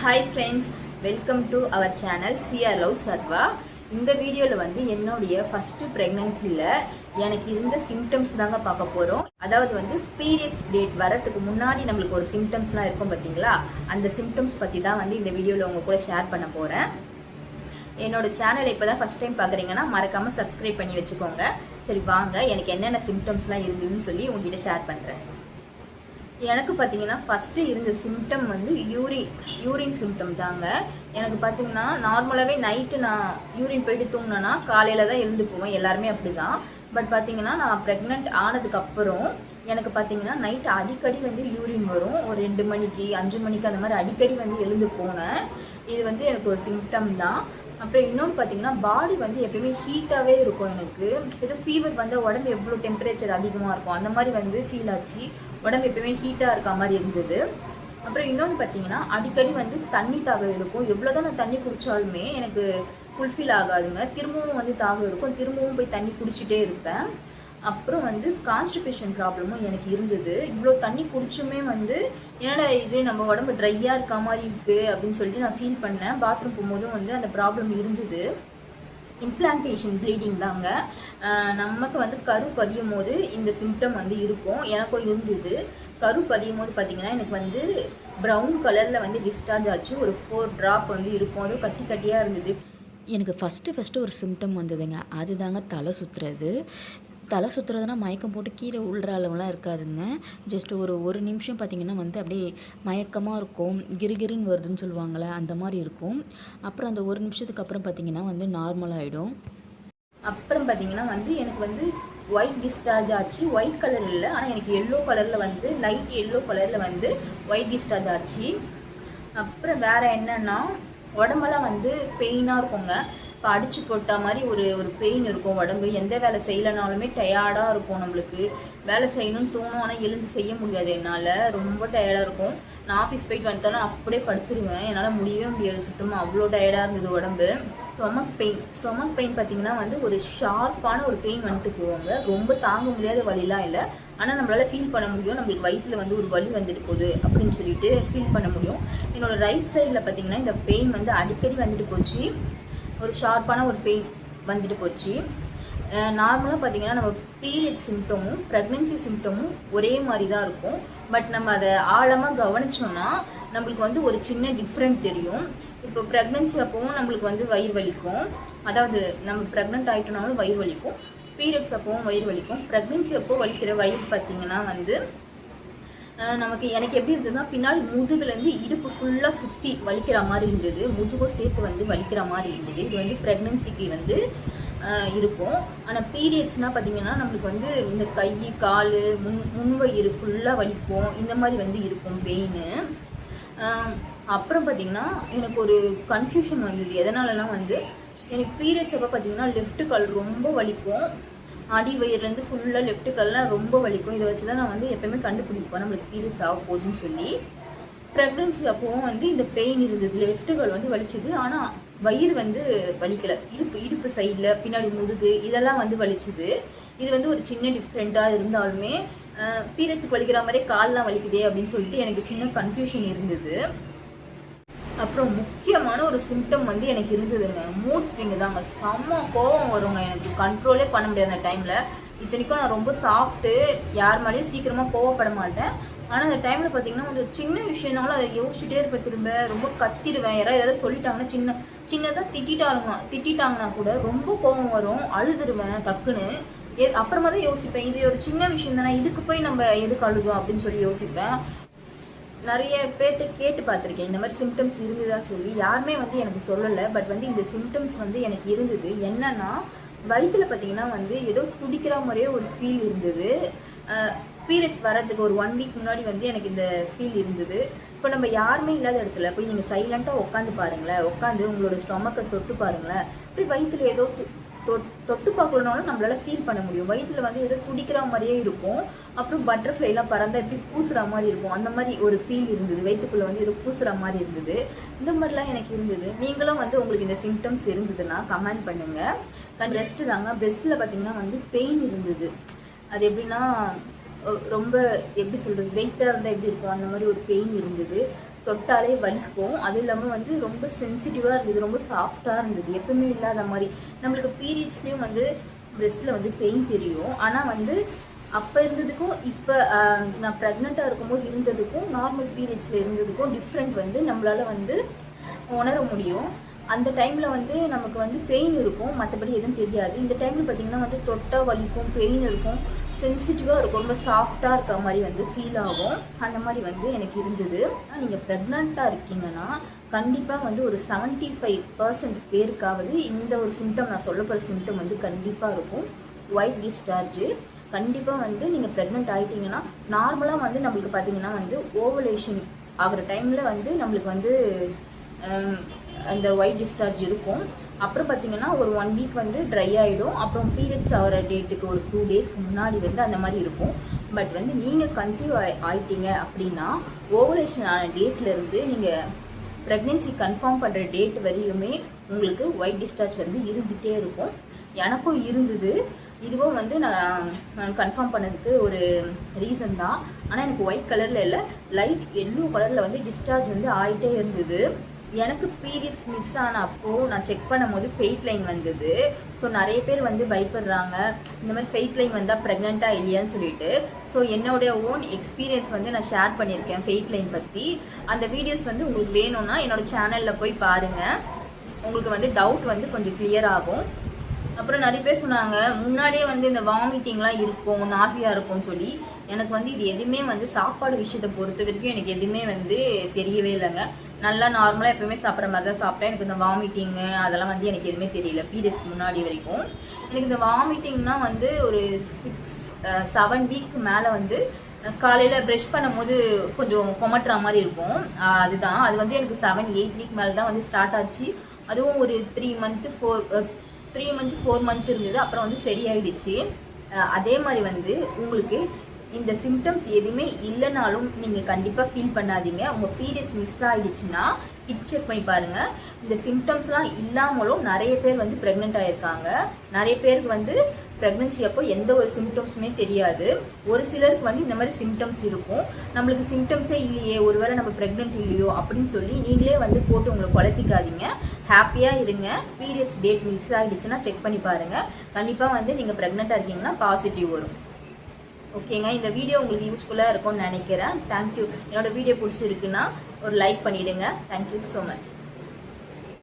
Hi friends welcome to our channel CR love Sarva இந்த வீடியோவில் வந்து என்னுடைய ஃபஸ்ட்டு ப்ரெக்னென்சியில் எனக்கு இருந்த சிம்டம்ஸ் தாங்க பார்க்க போகிறோம் அதாவது வந்து பீரியட்ஸ் டேட் வரத்துக்கு முன்னாடி நம்மளுக்கு ஒரு சிம்டம்ஸ்லாம் இருக்கும் பார்த்தீங்களா? அந்த சிம்டம்ஸ் பற்றி தான் வந்து இந்த வீடியோவில் உங்கள் கூட ஷேர் பண்ண போகிறேன் என்னோட சேனலை இப்போ தான் ஃபஸ்ட் டைம் பார்க்குறீங்கன்னா மறக்காமல் சப்ஸ்கிரைப் பண்ணி வச்சுக்கோங்க. சரி வாங்க எனக்கு என்னென்ன சிம்டம்ஸ்லாம் இருந்ததுன்னு சொல்லி உங்ககிட்ட ஷேர் பண்ணுறேன் எனக்கு பார்த்தீங்கன்னா ஃபஸ்ட்டு இருந்த சிம்டம் வந்து யூரின் யூரின் சிம்டம் தாங்க. எனக்கு பார்த்தீங்கன்னா நார்மலாகவே நைட்டு நான் யூரின் போயிட்டு தூங்கினேன்னா காலையில் தான் எழுந்து போவேன். எல்லாருமே அப்படி தான் பட் பார்த்தீங்கன்னா நான் ப்ரெக்னென்ட் ஆனதுக்கப்புறம் எனக்கு பார்த்தீங்கன்னா நைட்டு அடிக்கடி வந்து யூரின் வரும். ஒரு ரெண்டு மணிக்கு அஞ்சு மணிக்கு அந்த மாதிரி அடிக்கடி வந்து எழுந்து போனேன். இது வந்து எனக்கு ஒரு சிம்டம் தான். அப்புறம் இன்னொன்று பார்த்தீங்கன்னா பாடி வந்து எப்பயுமே ஹீட்டாகவே இருக்கும் எனக்கு. ஏதோ ஃபீவர் வந்து உடம்பு எவ்வளோ டெம்பரேச்சர் அதிகமாக இருக்கும். அந்த மாதிரி வந்து ஃபீல் ஆச்சு. உடம்பு எப்பயுமே ஹீட்டாக இருக்க மாதிரி இருந்தது. அப்புறம் இன்னொன்று பார்த்தீங்கன்னா அடிக்கடி வந்து தண்ணி தாகம் இருக்கும் எவ்வளோ தான் நான் தண்ணி குடித்தாலுமே எனக்கு ஃபுல்ஃபில் ஆகாதுங்க. திரும்பவும் வந்து தாகம் இருக்கும் திரும்பவும் போய் தண்ணி குடிச்சிட்டே இருப்பேன். அப்புறம் வந்து கான்ஸ்டிபேஷன் ப்ராப்ளமும் எனக்கு இருந்தது. இவ்வளோ தண்ணி குடிச்சுமே வந்து என்னடா இது நம்ம உடம்பு ட்ரையாக இருக்க மாதிரி இருக்குது அப்படின்னு சொல்லிட்டு நான் ஃபீல் பண்ணேன். பாத்ரூம் போகும்போதும் வந்து அந்த ப்ராப்ளம் இருந்தது. இம்ப்ளான்டேஷன் ப்ளீடிங் தாங்க நமக்கு வந்து கரு பதியும் போது இந்த சிம்டம் வந்து இருக்கும். எனக்கும் இருந்தது. கரு பதியும் போது பார்த்தீங்கன்னா எனக்கு வந்து ப்ரௌன் கலரில் வந்து டிஸ்சார்ஜ் ஆச்சு. ஒரு ஃபோர் ட்ராப் வந்து இருக்கும். அதுவும் கட்டி கட்டியாக இருந்தது. எனக்கு ஃபஸ்ட்டு ஃபஸ்ட்டு ஒரு சிம்டம் வந்ததுங்க. அதுதாங்க தலை சுற்றுறது தலை சுற்றுறதுனா மயக்கம் போட்டு கீழே உள்ற அளவுலாம் இருக்காதுங்க. ஜஸ்ட் ஒரு ஒரு நிமிஷம் பார்த்திங்கன்னா வந்து அப்படியே மயக்கமாக இருக்கும். கிருகிருன்னு வருதுன்னு சொல்லுவாங்கள்ல அந்த மாதிரி இருக்கும். அப்புறம் அந்த ஒரு நிமிஷத்துக்கு அப்புறம் பார்த்திங்கன்னா வந்து நார்மல் ஆகிடும் அப்புறம் பார்த்தீங்கன்னா வந்து எனக்கு வந்து ஒயிட் டிஸ்டார்ஜ் ஆச்சு. ஒயிட் கலர் இல்லை. ஆனால் எனக்கு எல்லோ கலரில் வந்து லைட் எல்லோ கலரில் வந்து ஒயிட் டிஸ்டார்ஜ் ஆச்சு. அப்புறம் வேறு என்னென்னா உடம்பெல்லாம் வந்து பெயினாக இருக்குங்க. இப்போ அடிச்சு போட்டா மாதிரி ஒரு ஒரு பெயின் இருக்கும் உடம்பு. எந்த வேலை செய்யலைனாலுமே டயர்டாக இருக்கும் நம்மளுக்கு. வேலை செய்யணும்னு தோணும் ஆனால் எழுந்து செய்ய முடியாது என்னால். ரொம்ப டயர்டாக இருக்கும். நான் ஆஃபீஸ் போயிட்டு வந்தாலும் அப்படியே படுத்துருவேன். என்னால் முடியவே முடியாது. சுத்தமாக அவ்வளோ டயர்டாக இருந்தது உடம்பு. ஸ்டொமக் பெயின் ஸ்டொமக் பெயின் பார்த்தீங்கன்னா வந்து ஒரு ஷார்ப்பான ஒரு பெயின் வந்துட்டு போவாங்க ரொம்ப தாங்க முடியாத வழிலாம் இல்லை. ஆனால் நம்மளால் ஃபீல் பண்ண முடியும். நம்மளுக்கு வயிற்றில் வந்து ஒரு வலி வந்துட்டு போகுது அப்படின்னு சொல்லிட்டு ஃபீல் பண்ண முடியும். என்னோடய ரைட் சைடில் பார்த்தீங்கன்னா இந்த பெயின் வந்து அடிக்கடி வந்துட்டு போச்சு. ஒரு ஷார்ப்பான ஒரு பெயின் வந்துட்டு போச்சு. நார்மலாக பார்த்தீங்கன்னா நம்ம பீரியட் சிம்டமும் ப்ரெக்னென்சி சிம்டமும் ஒரே மாதிரி தான் இருக்கும். பட் நம்ம அதை ஆழமாக கவனிச்சோம்னா நம்மளுக்கு வந்து ஒரு சின்ன டிஃப்ரெண்ட் தெரியும். இப்போ ப்ரெக்னென்சி அப்போவும் நம்மளுக்கு வந்து வயிறு வலிக்கும். அதாவது நம்ம ப்ரெக்னென்ட் ஆகிட்டோம்னாலும் வயிறு வலிக்கும். பீரியட்ஸ் அப்போவும் வயிறு வலிக்கும். ப்ரெக்னென்சி அப்போ வலிக்கிற வயிறு பார்த்தீங்கன்னா வந்து நமக்கு எனக்கு எப்படி இருந்ததுன்னா பின்னால் முதுகுலேருந்து இடுப்பு ஃபுல்லாக சுற்றி வலிக்கிற மாதிரி இருந்தது. முதுகும் சேர்த்து வந்து வலிக்கிற மாதிரி இருந்தது. இது வந்து ப்ரெக்னென்சிக்கு வந்து இருக்கும். ஆனால் பீரியட்ஸ்னால் பார்த்திங்கன்னா நம்மளுக்கு வந்து இந்த கை கால் முன் முன்வயிறு ஃபுல்லாக வலிக்கும். இந்த மாதிரி வந்து இருக்கும் பெயின் அப்புறம் பார்த்திங்கன்னா எனக்கு ஒரு கன்ஃபியூஷன் வந்தது. எதனாலலாம் வந்து எனக்கு பீரியட்ஸ் அப்போ பார்த்தீங்கன்னா லெஃப்ட் கால் ரொம்ப வலிக்கும். அடி வயிறுலேருந்து ஃபுல்லாக லெஃப்ட் கல்லாம் ரொம்ப வலிக்கும். இதை வச்சு தான் நான் வந்து எப்போயுமே கண்டுபிடிப்பேன். நம்மளுக்கு பீரியட்ஸ் ஆக போகுதுன்னு சொல்லி. ப்ரெக்னன்சி அப்போவும் வந்து இந்த பெயின் இருந்தது. லெஃப்ட் கால் வந்து வலிச்சுது. ஆனால் வயிறு வந்து வலிக்கலை. இடுப்பு இடுப்பு சைடில் பின்னாடி முதுகு இதெல்லாம் வந்து வலிச்சுது. இது வந்து ஒரு சின்ன டிஃப்ரெண்ட்டாக இருந்தாலுமே பீரியட்ஸுக்கு வலிக்கிற மாதிரியே கால்லாம் வலிக்குதே அப்படின்னு சொல்லிட்டு எனக்கு சின்ன கன்ஃபியூஷன் இருந்தது. அப்புறம் முக்கியமான ஒரு சிம்டம் வந்து எனக்கு இருந்ததுங்க. மூட் ஸ்விங் தாங்க. செம்ம கோவம் வருங்க எனக்கு. கண்ட்ரோலே பண்ண முடியாது அந்த டைமில் இத்தனைக்கும் நான் ரொம்ப சாஃப்ட்டு யார் மேலேயும் சீக்கிரமாக கோவப்பட மாட்டேன். ஆனால் அந்த டைமில் பார்த்தீங்கன்னா ஒரு சின்ன விஷயம்னாலும் அதை யோசிச்சுட்டே இருப்பேன் திரும்ப. ரொம்ப கத்திடுவேன். யாராவது ஏதாவது சொல்லிட்டாங்கன்னா சின்ன சின்னதாக திட்டாலுமா திட்டாங்கன்னா கூட ரொம்ப கோவம் வரும். அழுதுருவேன் டக்குன்னு. ஏ அப்புறமா தான் யோசிப்பேன். இது ஒரு சின்ன விஷயம் தானே. இதுக்கு போய் நம்ம எதுக்கு அழுதோம் அப்படின்னு சொல்லி யோசிப்பேன். நிறைய பேர்த்து கேட்டு பார்த்துருக்கேன். இந்த மாதிரி சிம்டம்ஸ் இருந்துதான் சொல்லி. யாருமே வந்து எனக்கு சொல்லலை. பட் வந்து இந்த சிம்டம்ஸ் வந்து எனக்கு இருந்தது. என்னன்னா வயிற்றுல பார்த்தீங்கன்னா வந்து ஏதோ குடிக்கிற மாதிரியே ஒரு ஃபீல் இருந்தது. பீரியட்ஸ் வர்றதுக்கு ஒரு ஒன் வீக் முன்னாடி வந்து எனக்கு இந்த ஃபீல் இருந்தது. இப்போ நம்ம யாருமே இல்லாத இடத்துல போய் நீங்கள் சைலண்ட்டாக உட்காந்து பாருங்களேன். உட்காந்து உங்களோட ஸ்டொமக்கை தொட்டு பாருங்களேன். போய் வயிற்றுல ஏதோ தொட்டு பார்க்கலனாலும் நம்மளால ஃபீல் பண்ண முடியும். வயிற்றுல வந்து ஏதோ துடிக்கிற மாதிரியே இருக்கும். அப்புறம் பட்டர்ஃப்ளைலாம் பறந்தா எப்படி பூசுற மாதிரி இருக்கும். அந்த மாதிரி ஒரு ஃபீல் இருந்தது. வயிற்றுக்குள்ள வந்து ஏதோ பூசுற மாதிரி இருந்தது. இந்த மாதிரிலாம் எனக்கு இருந்தது. நீங்களும் வந்து உங்களுக்கு இந்த சிம்டம்ஸ் இருந்ததுன்னா கமெண்ட் பண்ணுங்க. ரெஸ்ட் தாங்க. பெஸ்ட்டில் பார்த்தீங்கன்னா வந்து பெயின் இருந்தது. அது எப்படின்னா ரொம்ப எப்படி சொல்றது வெயிட்டாக இருந்தால் எப்படி இருக்கும்? அந்த மாதிரி ஒரு பெயின் இருந்தது. தொட்டாலே வலிக்கும். அதுவும் இல்லாமல் வந்து ரொம்ப சென்சிட்டிவாக இருந்தது ரொம்ப சாஃப்டாக இருந்தது. எப்பவுமே இல்லாத மாதிரி. நம்மளுக்கு பீரியட்ஸ்லேயும் வந்து பிரெஸ்ட்டில் வந்து பெயின் தெரியும். ஆனால் வந்து அப்போ இருந்ததுக்கும் இப்போ நான் ப்ரெக்னெண்ட்டாக இருக்கும்போது இருந்ததுக்கும் நார்மல் பீரியட்ஸில் இருந்ததுக்கும் டிஃப்ரெண்ட் வந்து நம்மளால் வந்து உணர முடியும். அந்த டைமில் வந்து நமக்கு வந்து பெயின் இருக்கும். மற்றபடி எதுவும் தெரியாது. இந்த டைமில் பார்த்திங்கன்னா வந்து தொட்டை வலிக்கும் பெயின் இருக்கும். சென்சிட்டிவாக இருக்கும். ரொம்ப சாஃப்டாக இருக்க மாதிரி வந்து ஃபீல் ஆகும். அந்த மாதிரி வந்து எனக்கு இருந்தது. நீங்கள் ப்ரெக்னெண்ட்டாக இருக்கீங்கன்னா கண்டிப்பாக வந்து ஒரு 75% ஃபைவ் பர்சன்ட் பேருக்காவது இந்த ஒரு சிம்டம் நான் சொல்ல போகிற சிம்டம் வந்து கண்டிப்பாக இருக்கும். ஒயிட் டிஸ்சார்ஜ் கண்டிப்பாக வந்து நீங்கள் ப்ரெக்னென்ட் ஆகிட்டீங்கன்னா நார்மலாக வந்து நம்மளுக்கு பார்த்தீங்கன்னா வந்து ஓவலேஷன் ஆகிற டைமில் வந்து நம்மளுக்கு வந்து அந்த ஒயிட் டிஸ்சார்ஜ் இருக்கும். அப்புறம் பார்த்தீங்கன்னா ஒரு ஒன் வீக் வந்து ட்ரை ஆகிடும் அப்புறம் பீரியட்ஸ் ஆகிற டேட்டுக்கு ஒரு டூ டேஸ்க்கு முன்னாடி வந்து அந்த மாதிரி இருக்கும். பட் வந்து நீங்கள் கன்சீவ் ஆய் ஆயிட்டீங்க அப்படின்னா ஓவரேஷன் ஆன டேட்லேருந்து நீங்கள் ப்ரெக்னென்சி கன்ஃபார்ம் பண்ணுற டேட் வரையுமே உங்களுக்கு ஒயிட் டிஸ்சார்ஜ் வந்து இருந்துகிட்டே இருக்கும். எனக்கும் இருந்தது. இதுவும் வந்து நான் கன்ஃபார்ம் பண்ணதுக்கு ஒரு ரீசன் தான். ஆனால் எனக்கு ஒயிட் கலரில் இல்லை. லைட் எல்லோ கலரில் வந்து டிஸ்சார்ஜ் வந்து ஆகிட்டே இருந்தது. எனக்கு பீரியட்ஸ் மிஸ் ஆன அப்போ நான் செக் பண்ணும்போது ஃபெயிட் லைன் வந்தது. ஸோ நிறைய பேர் வந்து பயப்படுறாங்க. இந்த மாதிரி ஃபெயிட் லைன் வந்தால் ப்ரெக்னெண்ட்டாக இல்லையான்னு சொல்லிட்டு. ஸோ என்னுடைய ஓன் எக்ஸ்பீரியன்ஸ் வந்து நான் ஷேர் பண்ணியிருக்கேன் ஃபெயிட் லைன் பற்றி அந்த வீடியோஸ் வந்து உங்களுக்கு வேணும்னா என்னோடய சேனலில் போய் பாருங்கள் உங்களுக்கு வந்து டவுட் வந்து கொஞ்சம் கிளியர் ஆகும். அப்புறம் நிறைய பேர் சொன்னாங்க முன்னாடியே வந்து இந்த வாமிட்டிங்லாம் இருக்கும் நாசியாக இருக்கும்னு சொல்லி. எனக்கு வந்து இது எதுவுமே வந்து சாப்பாடு விஷயத்தை பொறுத்த வரைக்கும் எனக்கு எதுவுமே வந்து தெரியவே இல்லைங்க. நல்லா நார்மலாக எப்பவுமே சாப்பிட்ற மாதிரி தான் சாப்பிட்டேன். எனக்கு இந்த வாமிட்டிங்கு அதெல்லாம் வந்து எனக்கு எதுவுமே தெரியல. பீரியட்ஸ்க்கு முன்னாடி வரைக்கும். எனக்கு இந்த வாமிட்டிங்னா வந்து ஒரு சிக்ஸ் செவன் வீக் மேலே வந்து காலையில் ப்ரெஷ் பண்ணும்போது கொஞ்சம் கொமட்டுற மாதிரி இருக்கும். அதுதான். அது வந்து எனக்கு செவன் எயிட் வீக் மேலே தான் வந்து ஸ்டார்ட் ஆச்சு. அதுவும் ஒரு three month four three month four month இருந்தது. அப்புறம் வந்து சரியாயிடுச்சு. அதே மாதிரி வந்து உங்களுக்கு இந்த சிம்டம்ஸ் எதுவுமே இல்லைனாலும் நீங்கள் கண்டிப்பாக ஃபீல் பண்ணாதீங்க. உங்கள் பீரியட்ஸ் மிஸ் ஆகிடுச்சுன்னா ஹிட் செக் பண்ணி பாருங்கள் இந்த சிம்டம்ஸ்லாம் இல்லாமலும் நிறைய பேர் வந்து ப்ரெக்னென்ட் ஆகியிருக்காங்க நிறைய பேருக்கு வந்து ப்ரெக்னென்சி அப்போ எந்த ஒரு சிம்டம்ஸுமே தெரியாது. ஒரு சிலருக்கு வந்து இந்த மாதிரி சிம்டம்ஸ் இருக்கும். நம்மளுக்கு சிம்டம்ஸே இல்லையே ஒருவேளை நம்ம ப்ரெக்னென்ட் இல்லையோ அப்படின்னு சொல்லி நீங்களே வந்து போட்டு உங்களை குழப்பிக்காதீங்க. ஹாப்பியாக இருங்க. பீரியட்ஸ் டேட் மிஸ் ஆகிடுச்சுன்னா செக் பண்ணி பாருங்கள் கண்டிப்பாக வந்து நீங்கள் ப்ரெக்னெண்ட்டாக இருக்கீங்கன்னா பாசிட்டிவ் வரும். ஓகேங்க இந்த வீடியோ உங்களுக்கு யூஸ்ஃபுல்லாக இருக்கும்னு நினைக்கிறேன். தேங்க்யூ என்னோட வீடியோ பிடிச்சிருக்குன்னா ஒரு லைக் பண்ணிவிடுங்க தேங்க்யூ ஸோ மச்